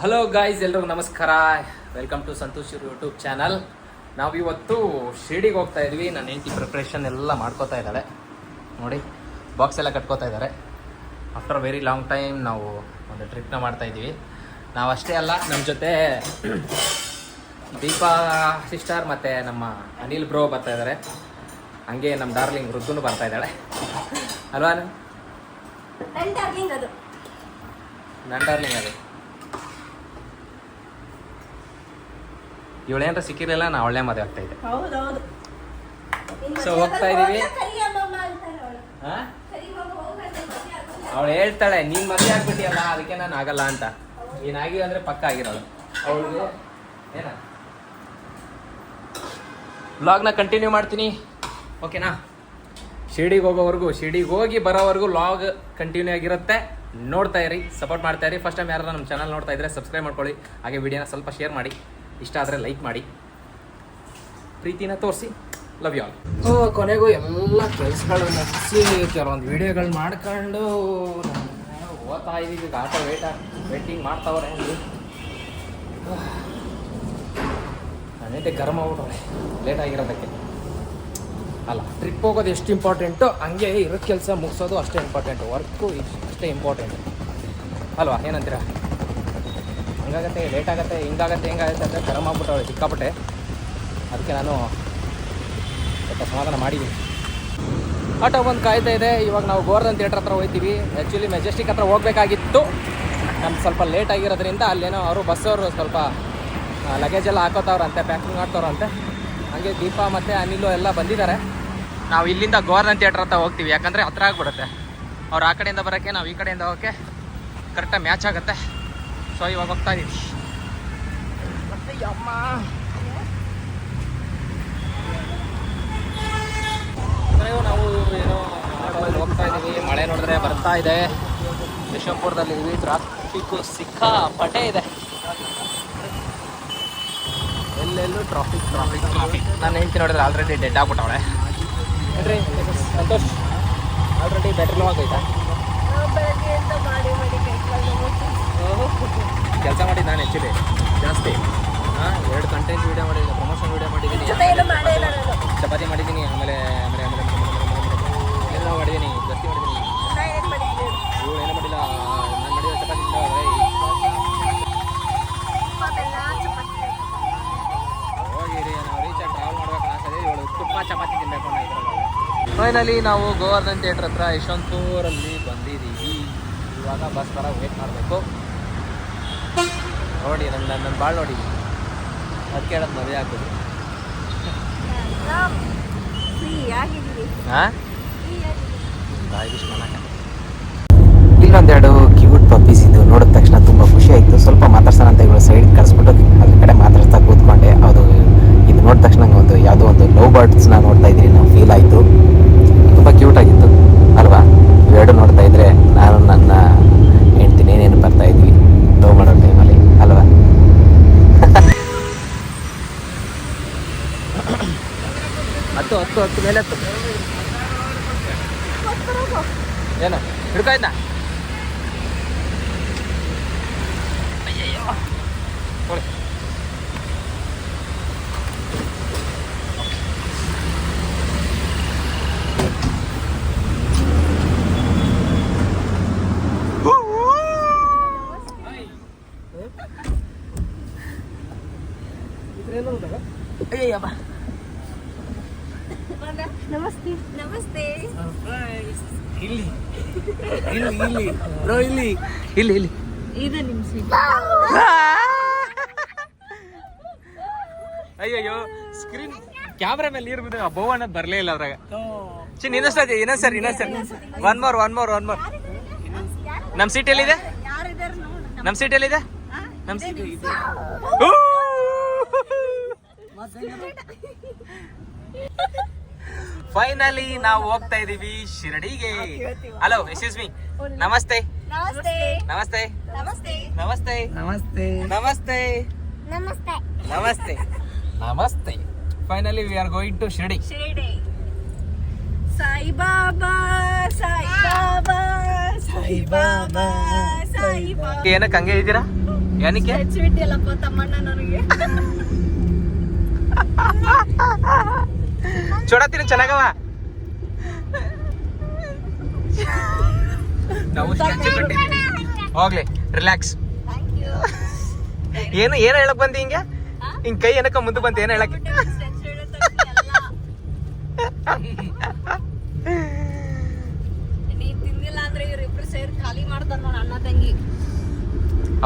Hello guys ಎಲ್ರಿಗೂ ನಮಸ್ಕಾರ. Welcome to Santosh YouTube channel ನಾವು ಇವತ್ತು ಶಿರ್ಡಿಗೆ ಹೋಗ್ತಾ ಇದ್ವಿ. ನನ್ನ ಹೆಂಡತಿ ಪ್ರಿಪ್ರೇಷನ್ ಎಲ್ಲ ಮಾಡ್ಕೋತಾ ಇದ್ದಾಳೆ. ನೋಡಿ ಬಾಕ್ಸ್ ಎಲ್ಲ ಕಟ್ಕೋತಾ ಇದ್ದಾರೆ. ಆಫ್ಟರ್ ವೆರಿ ಲಾಂಗ್ ಟೈಮ್ ನಾವು ಒಂದು ಟ್ರಿಪ್ನ ಮಾಡ್ತಾ ಇದ್ದೀವಿ. ನಾವು ಅಷ್ಟೇ ಅಲ್ಲ ನಮ್ಮ ಜೊತೆ ದೀಪಾ ಸಿಸ್ಟರ್ ಮತ್ತು ನಮ್ಮ ಅನಿಲ್ ಬ್ರೋ ಬರ್ತಾ ಇದ್ದಾರೆ. ಹಂಗೆ ನಮ್ಮ ಡಾರ್ಲಿಂಗ್ ವೃದ್ಧನೂ ಬರ್ತಾ ಇದ್ದಾಳೆ. ಅಲ್ವಾ ನನ್ನ ಡಾರ್ಲಿಂಗ್ ಅದು. ಇವಳೇನ್ರ ಸಿಕ್ಕಿರಲಿಲ್ಲ ನಾ ಒಳ್ಳೆ ಮದುವೆ ಆಗ್ತಾ ಇದ್ದೆ. ಸೊ So, ಹೋಗ್ತಾ ಇದೀವಿ. ಅವಳು. ಹೇಳ್ತಾಳೆ ನೀನ್ ಮದುವೆ ಆಗ್ಬಿಟ್ಟಿಯಲ್ಲ ಅದಕ್ಕೆ ನಾನು ಆಗಲ್ಲ ಅಂತ. ನೀನಾಗಿ ಆಗಿ ಅಂದ್ರೆ ಪಕ್ಕ ಆಗಿರೋಳು. ಅವಳಿಗೆ ಏನ? ವ್ಲಾಗ್ನ ಕಂಟಿನ್ಯೂ ಮಾಡ್ತೀನಿ. ಓಕೆನಾ ಶಿರ್ಡಿಗೆ ಹೋಗೋವರೆಗೂ ಶಿರ್ಡಿಗೆ ಹೋಗಿ ಬರೋವರೆಗೂ ಲಾಗ್ ಕಂಟಿನ್ಯೂ ಆಗಿರುತ್ತೆ. ನೋಡ್ತಾ ಇರಿ ಸಪೋರ್ಟ್ ಮಾಡ್ತಾ ಇರಿ. ಫಸ್ಟ್ ಟೈಮ್ ಯಾರು ನಮ್ಮ ಚಾನಲ್ ನೋಡ್ತಾ ಇದ್ರೆ ಸಬ್ಸ್ಕ್ರೈಬ್ ಮಾಡ್ಕೊಳ್ಳಿ. ಹಾಗೆ ವಿಡಿಯೋನ ಸ್ವಲ್ಪ ಶೇರ್ ಮಾಡಿ. ಇಷ್ಟ ಆದರೆ ಲೈಕ್ ಮಾಡಿ. ಪ್ರೀತಿನ ತೋರಿಸಿ ಲವ್ ಯು ಆಲ್ ಓ, ಕೊನೆಗೂ ಎಲ್ಲ ಕೆಲಸಗಳು ಮುಗಿಸಿ ಕೆಲವೊಂದು ವೀಡಿಯೋಗಳು ಮಾಡ್ಕೊಂಡು ಓದ್ತಾ ಇದ್ದೀವಿ ಈಗ ಆಟೋ ವೇಟ್ ವೇಟಿಂಗ್ ಮಾಡ್ತಾವ್ರೆ. ಅಲ್ಲಿ ಗರಮ ಗರಂ ಆಗ್ಬಿಟ್ಟವ್ರೆ. ಲೇಟ್ ಆಗಿರೋದಕ್ಕೆ. ಅಲ್ಲ ಟ್ರಿಪ್ ಹೋಗೋದು ಎಷ್ಟು ಇಂಪಾರ್ಟೆಂಟು ಹಂಗೆ ಇರೋ ಕೆಲಸ ಮುಗಿಸೋದು ಅಷ್ಟೇ ಇಂಪಾರ್ಟೆಂಟು ವರ್ಕು ಅಷ್ಟೇ ಇಂಪಾರ್ಟೆಂಟ್ ಅಲ್ವಾ, ಏನಂತೀರಾ? ಹಂಗಾಗತ್ತೆ ಲೇಟ್ ಆಗುತ್ತೆ ಹಿಂಗಾಗತ್ತೆ ಹಿಂಗಾಗತ್ತೆ ಅಂತ ಗರಂ ಆಗ್ಬಿಟ್ಟವಳೆ, ಸಿಕ್ಕಾಪಟ್ಟೆ. ಅದಕ್ಕೆ ನಾನು ಸ್ವಲ್ಪ ಸಮಾಧಾನ ಮಾಡಿದ್ದೀನಿ. ಆಟೋ ಬಂದು ಕಾಯ್ತಾ ಇದೆ. ಇವಾಗ ನಾವು ಗೋರ್ಧನ್ ಥಿಯೇಟ್ರ್ ಹತ್ರ ಹೋಗ್ತೀವಿ. ಆ್ಯಕ್ಚುಲಿ ಮೆಜೆಸ್ಟಿಕ್ ಹತ್ರ ಹೋಗಬೇಕಾಗಿತ್ತು. ನಮ್ಗೆ ಸ್ವಲ್ಪ ಲೇಟ್ ಆಗಿರೋದ್ರಿಂದ ಅಲ್ಲೇನೋ ಅವರು ಬಸ್ಸವರು ಸ್ವಲ್ಪ ಲಗೇಜ್ ಎಲ್ಲ ಹಾಕೋತಾವ್ರಂತೆ ಪ್ಯಾಕಿಂಗ್ ಮಾಡ್ತಾವ್ರಂತೆ. ಹಾಗೆ ದೀಪ ಮತ್ತು ಅನಿಲು ಎಲ್ಲ ಬಂದಿದ್ದಾರೆ. ನಾವು ಇಲ್ಲಿಂದ ಗೋರ್ಧನ್ ಥಿಯೇಟ್ರ್ ಹತ್ರ ಹೋಗ್ತೀವಿ. ಯಾಕಂದರೆ ಹತ್ರ ಆಗ್ಬಿಡುತ್ತೆ. ಅವ್ರು ಆ ಕಡೆಯಿಂದ ಬರೋಕ್ಕೆ, ನಾವು ಈ ಕಡೆಯಿಂದ ಹೋಗೋಕ್ಕೆ ಕರೆಕ್ಟಾಗಿ ಮ್ಯಾಚ್ ಆಗುತ್ತೆ. ಸೊ ಇವಾಗ ಹೋಗ್ತಾ ಇದೀವಿ ಮತ್ತೆ ಕೊನೆಗೂ ನಾವು ಏನೋ ಹೋಗ್ತಾ ಇದ್ದೀವಿ. ಮಳೆ ನೋಡಿದ್ರೆ ಬರ್ತಾ ಇದೆ. ಯಶವಂತಪುರದಲ್ಲಿ ಇದೀವಿ ಸಿಕ್ಕಾ ಸಿಕ್ಕಾಪಟ್ಟೆ ಇದೆ. ಎಲ್ಲೆಲ್ಲೂ ಟ್ರಾಫಿಕ್ ಟ್ರಾಫಿಕ್ ಟ್ರಾಫಿಕ್ ನಾನು ಹೆಂಡ್ತಿ ನೋಡಿದ್ರೆ ಆಲ್ರೆಡಿ ಡೆಡ್ ಆಗ್ಬಿಟ್ಟವಳೆ. ನೋಡ್ರಿ ಸಂತೋಷ್? ಆಲ್ರೆಡಿ ಬೆಟ್ರ್ ಆಗೈತಾ ಬೆಳಗ್ಗೆಯಿಂದ ಮಾಡಿ ಮಾಡಿ ಕೆಲಸ ಮಾಡಿದ್ದು ನಾನು ಆ್ಯಕ್ಚುಲಿ ಜಾಸ್ತಿ ಹಾಂ ಎರಡು ಕಂಟೆಂಟ್ ವೀಡಿಯೋ ಮಾಡಿದ್ದೀನಿ ಪ್ರಮೋಷನ್ ವೀಡಿಯೋ ಮಾಡಿದ್ದೀನಿ ಜೊತೆ ಏನು ಮಾಡೇ ಇಲ್ಲ ನಾನು ಚಪಾತಿ ಮಾಡಿದ್ದೀನಿ ಆಮೇಲೆ ಆಮೇಲೆ ಆಮೇಲೆ ಎಲ್ಲ ಮಾಡಿದ್ದೀನಿ ಜಾಸ್ತಿ ಮಾಡಿದ್ದೀನಿ ನಾ ಏನ್ ಮಾಡಿದ್ದೀನಿ ಇವಳು ಏನೂ ಮಾಡಿಲ್ಲ ನಾನು ಮಾಡಿದ ಚಪಾತಿ ಅದೆಲ್ಲ ಚಪಾತಿ ಹೋಗಿರಿ ನಾವು ರೀಚಾಗಿ ಟ್ರಾವೆಲ್ ಮಾಡ್ಬೇಕು ಅನ್ಸದೆ ಇವಳು ತುಪ್ಪ ಚಪಾತಿ ತಿನ್ಬೇಕು ಅನ್ನೋ ಇದ್ರಲ್ಲಿ ಫೈನಲಿ ನಾವು ಗೋವರ್ಧನ್ ಥಿಯೇಟ್ರ್ ಹತ್ರ ಯಶವಂತಪುರಲ್ಲಿ ಬಂದಿದ್ದೀವಿ. ಇವಾಗ ಬಸ್ ಬರ ವೇಟ್ ಮಾಡಬೇಕು. ನೋಡಿ ನನ್ನ ನನ್ನ ಭಾಳ ನೋಡಿ. ಅದು ಕೇಳೋದು ಮದುವೆ ಆಗ್ಬೋದು. ಇಲ್ಲೊಂದೆರಡು ಕ್ಯೂಟ್ ಪಪ್ಪೀಸ್ ಇದ್ದು ನೋಡಿದ ತಕ್ಷಣ ತುಂಬ ಖುಷಿ ಆಯಿತು. ಸ್ವಲ್ಪ ಮಾತಾಡ್ಸೋಣ ಅಂತ ಇವಳು ಸೈಡ್ ಕಳಿಸ್ಬಿಟ್ಟು ಅದ್ರ ಕಡೆ ಮಾತಾಡ್ತಾ ಕೂತ್ಕೊಂಡೆ. ಅದು ಇದು ನೋಡಿದ ತಕ್ಷಣ ನಂಗೆ ಒಂದು ಯಾವುದೋ ಒಂದು ಲವ್ ಬರ್ಡ್ಸ್ನ ನೋಡ್ತಾ ಇದ್ದೀನಿ ನಾವು ಫೀಲ್ ಆಯಿತು. ಕ್ಯೂಟ್ ಆಗಿತ್ತು, ಅಲ್ವಾ? ಇವೆರಡು ನೋಡ್ತಾ ಇದ್ರೆ ನಾನು ನನ್ನ ಹೆಂಡ್ತೀನಿ ಏನೇನು ಬರ್ತಾ ಇದ್ವಿ ಲವ್ ಮಾಡೋ ಟೈಮಲ್ಲಿ ಅಲ್ವಾ? ಹತ್ತು ಹತ್ತು ಹತ್ತು ಮೇಲೆ ಹತ್ತು. ಏನು, ಹಿಡ್ಕಾಯ್ತಾ ಅಯ್ಯಯ್ಯೋ ಕೊಡಿ ಅಯ್ಯಯ್ಯಪ್ಪ ನಮಸ್ತೆ ನಮಸ್ತೆ ಇಲ್ಲಿ ಇಲ್ಲಿ ಇಲ್ಲಿ ಬ್ರೋ ಇಲ್ಲಿ ಇಲ್ಲಿ ಇಲ್ಲಿ. ಇದು ನಿಮ್ ಸೀಟ್ ಅಯ್ಯಯ್ಯೋ ಸ್ಕ್ರೀನ್ ಕ್ಯಾಮ್ರಾ ಮೇಲೆ ನೀರು ಬಿದ್ದ ಬೋವ್ ಅನ್ನೋದು ಬರಲೇ ಇಲ್ಲ ಅದ್ರಾಗ. ಚಿನ್ ಇನ್ನೊಂದ್ಸತಿ ಇನ್ನೊಂದ್ ಸರ್ ಇನ್ನೊಂದ್ sir. One more one more one more ನಮ್ಮ ಸೀಟ್ ಎಲ್ಲಿದೆ? ನಮ್ಮ ಸೀಟ್ ಎಲ್ಲಿದೆ? ನಮ್ಮ ಸೀಟ್ ಫೈನಲಿ ನಾವು ಹೋಗ್ತಾ ಇದೀವಿ ಶಿರಡಿಗೆ. ಹಲೋ ಎಸ್ ಮೀ ನಮಸ್ತೆ. ನಮಸ್ತೆ. ನಮಸ್ತೆ. ನಮಸ್ತೆ. ನಮಸ್ತೆ. ನಮಸ್ತೆ. ನಮಸ್ತೆ. ನಮಸ್ತೆ. ನಮಸ್ತೆ. ನಮಸ್ತೆ. Finally we are going to Shirdi. Shirdi. Saibaba Saibaba Saibaba Saiba ಏನಕ್ಕೆ ಹಂಗೆ ಇದ್ದೀರಾ? ಏನಕ್ಕೆ? ಹೆಚ್ಚಿಬಿಟ್ಟಿಯಲ್ಲಪ್ಪ ತಮ್ಮಣ್ಣ ನನಗೆ. ಚೋಡತ್ತೀನಿ ಚೆನ್ನಾಗವ? ನಾವು ಸ್ಟ್ಯಾಚು ಕಟ್ಟಿದ್ವಿ ಹೋಗ್ಲಿ ರಿಲ್ಯಾಕ್ಸ್ ಥ್ಯಾಂಕ್ ಯು ಏನು ಏನು ಹೇಳಕ್ ಬಂದಿ ಹಿಂಗೆ? ಹಿಂಗ್ ಕೈ ಏನಕ್ಕ ಮುಂದೆ ಬಂತ ಏನು ಹೇಳಕ್? ನೀ ತಿಂದಿಲ್ಲ ಅಂದ್ರೆ ಇವ್ರಿಬ್ರು ಸೇರಿ ಖಾಲಿ ಮಾಡ್ತಾರ ಅಣ್ಣ ತಂಗಿ.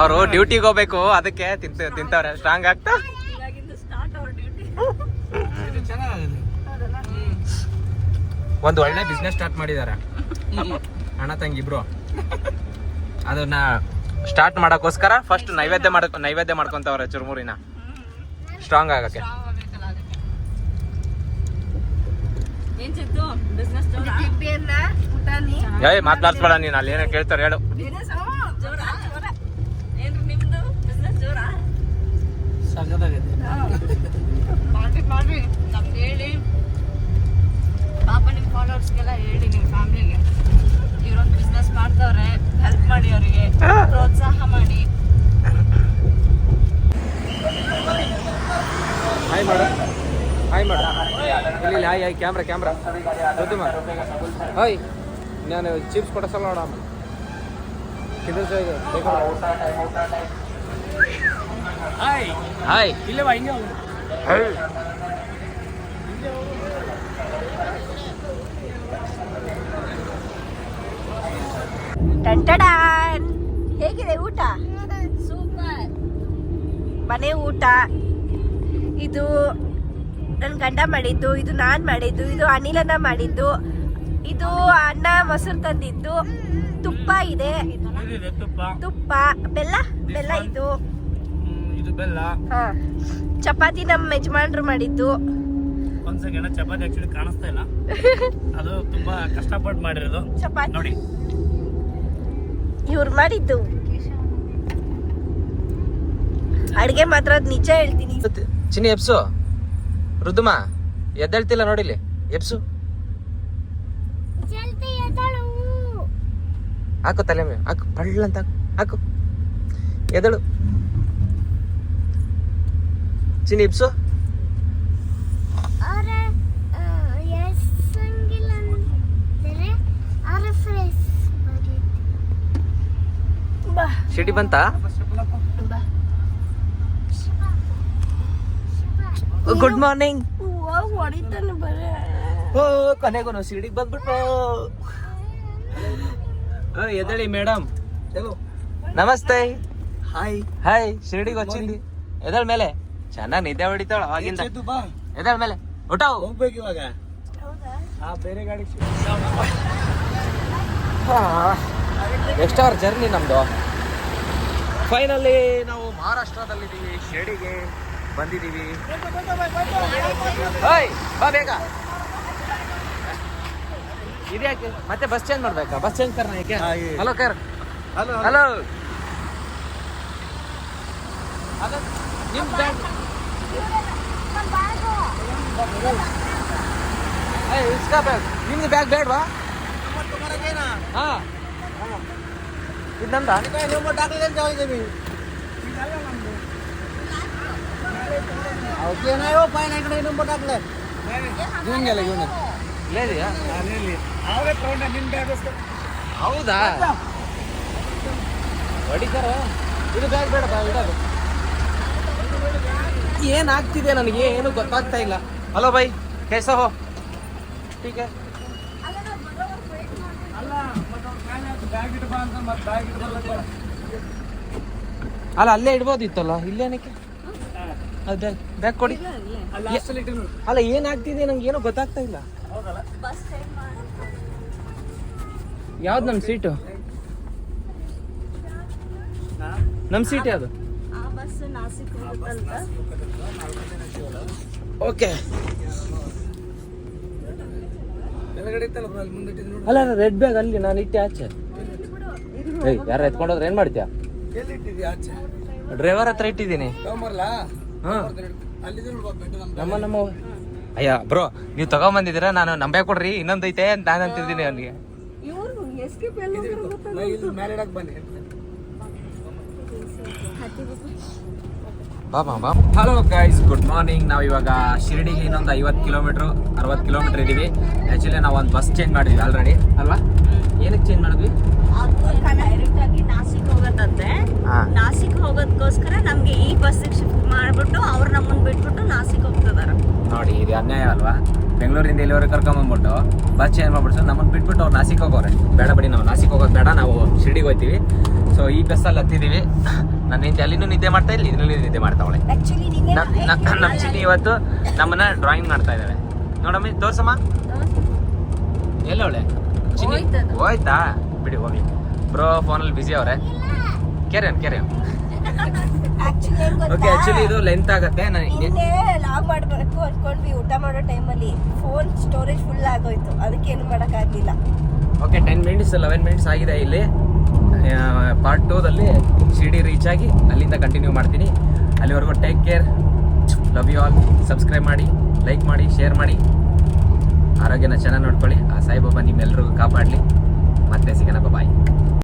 ಅವರು ಡ್ಯೂಟಿಗೆ ಹೋಗ್ಬೇಕು ಅದಕ್ಕೆ ತಿಂತ ತಿಂತವ್ರೆ. ಸ್ಟ್ರಾಂಗ್ ಆಗ್ತಾ? ಇವಾಗಿಂದ ಸ್ಟಾರ್ಟ್ ಅವ್ರ ಡ್ಯೂಟಿ ಒಂದು ಒಳ್ಳೆ ಬಿಸ್ನೆಸ್ ಸ್ಟಾರ್ಟ್ ಮಾಡಿದಾರೆ. ಅಣ್ಣ ತಂಗಿ ಇಬ್ರು. ಅದನ್ನ ಸ್ಟಾರ್ಟ್ ಮಾಡಕ್ಕೋಸ್ಕರ ಫಸ್ಟ್ ನೈವೇದ್ಯ ಮಾಡಕ್ ನೈವೇದ್ಯ ಮಾಡ್ಕೊಂತವ್ರೆ ಚುರುಮುರಿನ. ಸ್ಟ್ರಾಂಗ್ ಆಗಕ್ಕೆ. ಏನ್ ಚಿತ್ತು ಬಿಸ್ನೆಸ್ ಜೋರ? ಏಯ್ ಮಾತಾಡ್ಸ್ಬೇಡ ನೀನು ಅಲ್ಲಿ ಏನೋ ಕೇಳ್ತಾರೆ ಹೇಳು. ಜೋರ? ಪಾಪ ನಿಮ್ಮ ಫಾಲೋವರ್ಸ್ಗೆಲ್ಲ ಹೇಳಿ ನಿಮ್ಮ ಫ್ಯಾಮಿಲಿಗೆ. ಇವರೊಂದು ಬಿಸ್ನೆಸ್ ಮಾಡ್ತವ್ರೆ ಹೆಲ್ಪ್ ಮಾಡಿ ಅವರಿಗೆ ಪ್ರೋತ್ಸಾಹ ಮಾಡಿ. ಹಾಯ್ ಮಾಡು ಹಾಯ್ ಮಾಡು ಇಲ್ಲಿ ಹಾಯ್ ಹಾಯ್ ಕ್ಯಾಮ್ರಾ ಕ್ಯಾಮ್ರಾ ಗೊತ್ತು ಹಾಯ್ ನಾನು ಚಿಪ್ಸ್ ಕೊಡಿಸಲ್ಲ ನೋಡಮ್ಮ. ಕಿಂದರ್ ಹಾಯ್ ಹಾಯ್ ಇಲ್ಲವಾ ಹಿಂಗೆ ಹಿಂಗೆ. ಟಂಟಡಾನ್ ಹೇಗಿದೆ ಊಟ? ಸೂಪರ್. ಮನೆ ಊಟ. ಇದು ನನ್ನ ಗಂಡ ಮಾಡಿದ್ದು ಇದು ನಾನು ಮಾಡಿದ್ದು ಇದು ಅನಿಲನ ಮಾಡಿದ್ದು ಇದು ಅನ್ನ ಮೊಸರು ತಂದಿದ್ದು. ತುಪ್ಪ ಇದೆ. ತುಪ್ಪ? ಬೆಲ್ಲ ಬೆಲ್ಲ ಇದು. ಇದು ಬೆಲ್ಲ. ಹಾ. ಚಪಾತಿ ನಮ್ಮ ಯಜಮಾನ್ರು ಮಾಡಿದ್ದು. ಚಪಾತಿ ಆಕ್ಚುಲಿ ಕಾಣಿಸ್ತಾ ಇಲ್ಲ. ಅದು ತುಂಬಾ ಕಷ್ಟಪಟ್ಟು ಮಾಡಿರೋದು. ಚಪಾತಿ. ನೋಡಿ. ಇವ್ರು ಮಾಡಿದ್ದು. ಅಡ್ಗೆ ಮಾತ್ರ ಅದ್ ನಿಜ ಹೇಳ್ತೀನಿ. ಚಿನ್ನಿ ಎಪ್ಸು ರುದ್ಮ ಎದ್ದೇಳ್ತಿಲ್ಲ ನೋಡಿಲಿ ಎಪ್ಸು ಹಾಕು ತಲೆ ಮೇಲೆ. ಹಾಕು ಪಳ್ಳ ಅಂತ ಹಾಕು. ಹಾಕು. ಎದಳು ಚಿನ್ನಿ ಎಪ್ಸು ಬಾ ಶಿಟಿ ಬಂತ ಗುಡ್ ಮಾರ್ನಿಂಗ್ ಹೊಡಿತಾನೆ ಬರೇ ಓ ಕೊನೆಗೂ ನಾವು ಸಿಡಿಗೆ ಬಂದ್ಬಿಟ್ರು ఓ, ఎదడి మేడం ನಮಸ್ತೆ ಹಾಯ್ ಹಾಯ್ ಶಿರ್ಡಿಗೆ వచ్చింది ಎದಳ ಮೇಲೆ ಚೆನ್ನಾಗಿ ನಿದ್ದೆ ಹೊಡಿತಾಳ ಅವಾಗಿಂದ ಬಾ ಎದಳ ಮೇಲೆ ಊಟ ಹೋಗ್ಬೇಕು ಇವಾಗ ಆ ಬೇರೆ ಗಾಡಿ ಎಷ್ಟು ಅವರ್ ಜರ್ನಿ ನಮ್ದು ಫೈನಲಿ ನಾವು ಮಹಾರಾಷ್ಟ್ರದಲ್ಲಿದ್ದೀವಿ ಶಿರಡಿಗೆ ಬಂದಿದ್ದೀವಿ. ಓಯ್ ಬಾ ಬೇಗ. ಇದ್ಯಾಕೆ ಮತ್ತೆ ಬಸ್ ಚೇಂಜ್ ಮಾಡ್ಬೇಕಾ? ಬಸ್ ಚೇಂಜ್ ಕರ್ನ ಯಾಕೆ? ಹಲೋ ಕರ್. ಹಲೋ ಹಲೋ ನಿಮ್ಮ ಬ್ಯಾಗ್ ಏಯ್ ಇಸ್ಕಾ ಬ್ಯಾಗ್ ನಿಮ್ದು ಬ್ಯಾಗ್ ಬೇಡವಾ? ಹಾ. ಇದು ನಂದ ಇವಂಗೆಲ್ಲ ಇವನು ಇಲ್ಲೇ ಇದೆಯಾ? ಹೌದಾ? ಹೊಡಿತಾರ? ಇದು ಬ್ಯಾಗ್ ಬೇಡ ಬಾ ಇಡೋದು ಏನಾಗ್ತಿದೆ ನನಗೆ? ಏನು ಗೊತ್ತಾಗ್ತಾ ಇಲ್ಲ. Hello bye. ಕೆಸ ಹೋ ಟೀಕ್. ಹೈ. ಅಲ್ಲ ಅಲ್ಲೇ ಇಡ್ಬೋದಿತ್ತಲ್ಲ? ಇಲ್ಲೇನಕ್ಕೆ ಅದು ಬ್ಯಾಗ್ ಬ್ಯಾಗ್ ಕೊಡಿ ಅಲ್ಲ ಏನಾಗ್ತಿದೆ ನಂಗೆ ಏನೋ ಗೊತ್ತಾಗ್ತಾ ಇಲ್ಲ. ಯಾವ್ದು ನಮ್ಮ ಸೀಟು ನಮ್ಮ ಸೀಟ್ ಯಾವುದು? ಆ ಬಸ್ ನಾಸಿಕ್ ಹೋಗುತ್ತಂತ ಓಕೆ. ಅಲ್ಲ ರೆಡ್ ಬ್ಯಾಗ್ ಅಲ್ಲಿ ನಾನು ಇಟ್ಟೆ ಆಚೆ. ಏಯ್ ಯಾರು ಎತ್ಕೊಂಡೋದ್ರೆ ಏನ್ ಮಾಡ್ತೀಯ? ಆಚೆ? ಡ್ರೈವರ್ ಹತ್ರ ಇಟ್ಟಿದ್ದೀನಿ. ತಗೊಂಬರ್ಲಾ? ಹಾ ನಮ್ಮ ನಮ್ಮ. ಅಯ್ಯ ಬ್ರೋ ನೀವು ತಗೊಂಬಂದಿದ್ದೀರಾ? ನಾನು ನಂಬೆ ಕೊಡ್ರಿ ಇನ್ನೊಂದೈತೆ ಅಂತ ನಾನು ಅಂತಿದ್ದೀನಿ ಅವನಿಗೆ. ಇವ್ರು ಎಸ್ಕೇಪ್ ಎಲ್ಲ ನಾ ಇಲ್ಲಿ ಮೇಲೆ ಇಡಕ್ ಬನ್ನಿ ಬಾಬಾ ಬಾ ಹಲೋ ಗೈಸ್ ಗುಡ್ ಮಾರ್ನಿಂಗ್ ನಾವು ಇವಾಗ ಶಿರಡಿಗೆ ಇನ್ನೊಂದು ಐವತ್ತು ಕಿಲೋಮೀಟ್ರ್ ಅರವತ್ತು ಕಿಲೋಮೀಟ್ರ್ ಇದ್ದೀವಿ ಆ್ಯಕ್ಚುಲಿ ನಾವು ಒಂದು ಬಸ್ ಚೇಂಜ್ ಮಾಡಿದ್ವಿ ಆಲ್ರೆಡಿ ಅಲ್ವಾ? ಏನಕ್ಕೆ ಚೇಂಜ್ ಮಾಡಿದ್ವಿ? ಡೈರೆಕ್ಟ್ ಆಗಿ ನಾಸಿಕ್ ಹೋಗತ್ತಂತೆ. ನಾಸಿಕ್ ಹೋಗೋದಕ್ಕೋಸ್ಕರ ನಮ್ಗೆ ಈ ಬಸ್ಸಿಗೆ ಶಿಫ್ಟ್ ಮಾಡ್ಬಿಟ್ಟು ಅವ್ರು ನಮ್ಮನ್ನ ಬಿಟ್ಬಿಟ್ಟು ನಾಸಿಕ್ ಹೋಗ್ತಿದಾರ. ನೋಡಿ ಇದು ಅನ್ಯಾಯ ಅಲ್ವಾ? ಬೆಂಗಳೂರಿಂದ ಇಲ್ಲಿವರೆಗೆ ಕರ್ಕೊಂಬಂದ್ಬಿಟ್ಟು ಬಸ್ ಚೇಂಜ್ ಮಾಡ್ಬಿಟ್ಟು ನಮ್ಮನ್ನು ಬಿಟ್ಬಿಟ್ಟು ಅವ್ರು ನಾಸಿಕ್ ಹೋಗೋರೆ. ಬೇಡ ಬಿಡಿ ನಾವು ನಾಸಿಕ್ ಹೋಗೋದು ಬೇಡ ನಾವು ಶಿರ್ಡಿಗೆ ಹೋಗ್ತೀವಿ ಸೊ ಈ ಬಸ್ಸಲ್ಲಿ ಹತ್ತಿದ್ದೀವಿ ನನ್ನ ಹೆಂಡತಿ ಅಲ್ಲಿನೂ ನಿದ್ದೆ ಮಾಡ್ತಾ ಇಲ್ಲ ಇದ್ರಲ್ಲಿ ನಿದ್ದೆ ಮಾಡ್ತಾವಳೆ. ನಮ್ಮ ಚಿನ್ನಿ ಇವತ್ತು ನಮ್ಮನ್ನ ಡ್ರಾಯಿಂಗ್ ಮಾಡ್ತಾ ಇದ್ದಾವೆ ನೋಡಮ್ಮಿ ತೋರ್ಸಮ್ಮ. ಎಲ್ಲವಳೆ ಚಿನ್ನಿ. ಹೋಯ್ತಾ? ಬಿಡಿ ಹೋಗಿ ಬ್ರೋ ಫೋನಲ್ಲಿ ಬಿಸಿ ಅವ್ರೆ. ಕೆರೆ ಕೆರೆ ಓಕೆ ಆಕ್ಚುಲಿ ಇದು ಲೆಂತ್ ಆಗುತ್ತೆ. ನಾನು ನಿನ್ನೆ ಲಾಗ್ ಮಾಡ್ಬೇಕು ಅನ್ಕೊಂಡ್ವಿ ಊಟ ಮಾಡೋ ಟೈಮಲ್ಲಿ ಫೋನ್ ಸ್ಟೋರೇಜ್ ಫುಲ್ ಆಗೋಯ್ತು. ಅದಕ್ಕೆ ಏನು ಮಾಡೋಕ್ಕಾಗಲಿಲ್ಲ. Okay ten minutes eleven minutes ಆಗಿದೆ ಇಲ್ಲಿ. ಪಾರ್ಟ್ ಟೂದಲ್ಲಿ ಶಿರ್ಡಿ ರೀಚ್ ಆಗಿ ಅಲ್ಲಿಂದ ಕಂಟಿನ್ಯೂ ಮಾಡ್ತೀನಿ. ಅಲ್ಲಿವರೆಗೂ take care love you all subscribe ಮಾಡಿ ಲೈಕ್ ಮಾಡಿ ಶೇರ್ ಮಾಡಿ. ಆರೋಗ್ಯನ ಚೆನ್ನಾಗಿ ನೋಡ್ಕೊಳ್ಳಿ. ಆ ಸಾಯಿಬಾಬಾ ನಿಮ್ಮೆಲ್ಲರಿಗೂ ಕಾಪಾಡಲಿ. ಮತ್ತೆ ಸಿಗೋಣ ಬಾಯ್